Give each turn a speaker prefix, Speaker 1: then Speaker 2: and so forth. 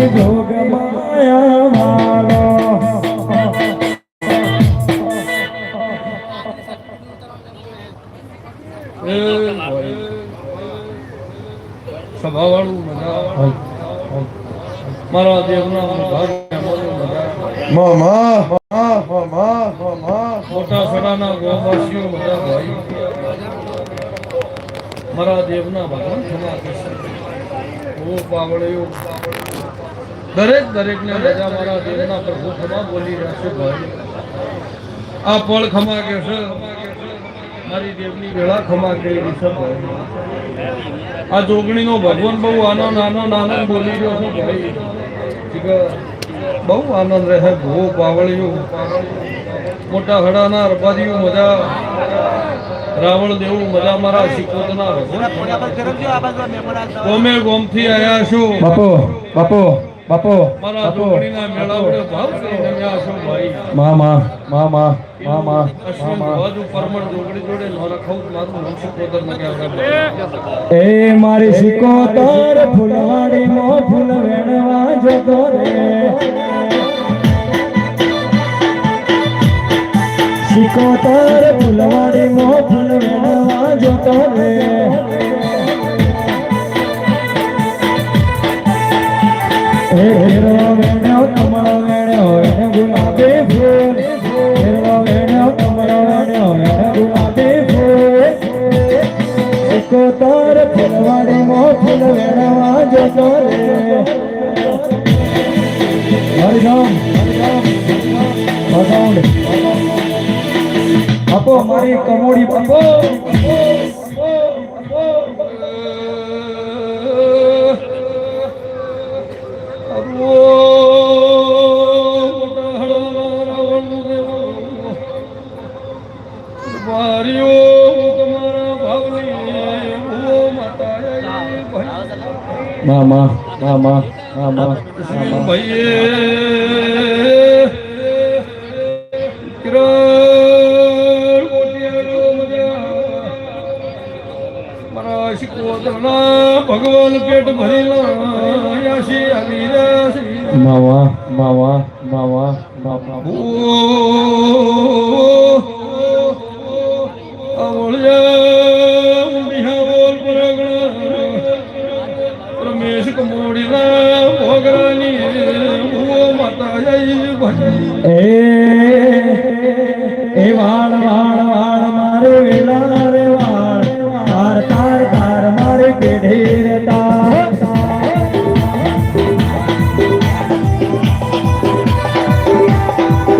Speaker 1: જોગ માયા મારો સ્વભાવવાળું મજા મારા દેવના ભગવાન ક્ષમા કરશે ઓ દરેક દરેકને રજા મારા દેવના પ્રભુ ખમા બોલી રહ્યા છે ભાઈ. આ પળ ખમા કે છે? મારી દેવની વેળા ખમા કે છે ભાઈ. આ જોગણીનો ભગવાન બહુ આનંદ આનંદ આનંદ બોલી રહ્યો છે ભાઈ. ઠીક બહુ આનંદ રહે ભો પાવળિયું મોટા હડાના રબાદીઓ મજા. રાવણ દેવું મજા મારા શિકોતના. ભગવાન ગોમે ગોમથી આવ્યા છો.
Speaker 2: બાપો બાપો. બાપો
Speaker 1: મારા જોગણીના મેળાવડે ભાવ કરીને આવ્યા છો ભાઈ? મા પરમણ જોગણી જોડે નો રખાવું મારું નામ શિકોતર ને કહેવાય.
Speaker 2: એ મારી સિકોતર ફૂલવાડી મો ફૂલ વેણવા જતો રે. સિકોતર ફૂલવાડી મો ફૂલ વેણવા જતો રે. સિકોતર ફૂલવાડી મો ફૂલ વેણવા જતો રે હરિરામ ભગવાન આપો મારી કમોડી બાપો. મામા મામા મામા મામા.
Speaker 1: ભગવાન પેટ ભરેલા યાશી આવી રહ્યા છે
Speaker 2: મામા મામા મામા મામા.
Speaker 1: ઓ એ